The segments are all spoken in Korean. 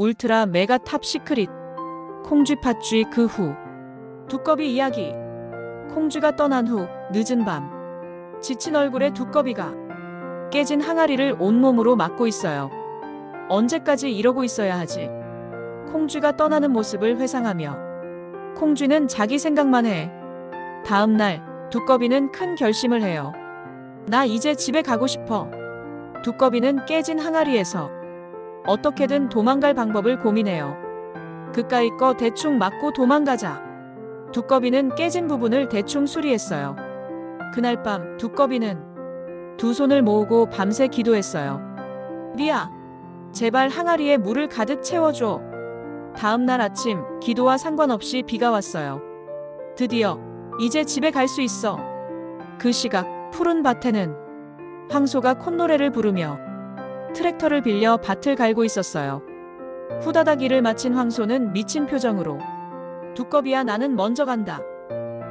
울트라 메가 탑 시크릿 콩쥐 팥쥐 그 후 두꺼비 이야기 콩쥐가 떠난 후 늦은 밤 지친 얼굴에 두꺼비가 깨진 항아리를 온몸으로 막고 있어요. 언제까지 이러고 있어야 하지? 콩쥐가 떠나는 모습을 회상하며 콩쥐는 자기 생각만 해. 다음 날 두꺼비는 큰 결심을 해요. 나 이제 집에 가고 싶어. 두꺼비는 깨진 항아리에서 어떻게든 도망갈 방법을 고민해요. 그까이 거 대충 막고 도망가자. 두꺼비는 깨진 부분을 대충 수리했어요. 그날 밤 두꺼비는 두 손을 모으고 밤새 기도했어요. 리아, 제발 항아리에 물을 가득 채워줘. 다음 날 아침 기도와 상관없이 비가 왔어요. 드디어 이제 집에 갈 수 있어. 그 시각 푸른 밭에는 황소가 콧노래를 부르며 트랙터를 빌려 밭을 갈고 있었어요. 후다닥 일을 마친 황소는 미친 표정으로 두꺼비야 나는 먼저 간다.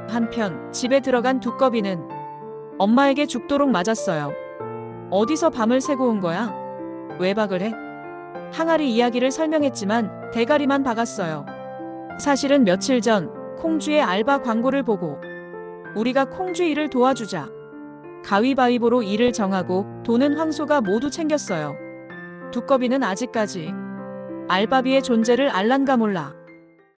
한편 집에 들어간 두꺼비는 엄마에게 죽도록 맞았어요. 어디서 밤을 새고 온 거야? 외박을 해? 항아리 이야기를 설명했지만 대가리만 박았어요. 사실은 며칠 전 콩쥐의 알바 광고를 보고 우리가 콩쥐 일을 도와주자. 가위바위보로 일을 정하고 돈은 황소가 모두 챙겼어요. 두꺼비는 아직까지 알바비의 존재를 알란가 몰라.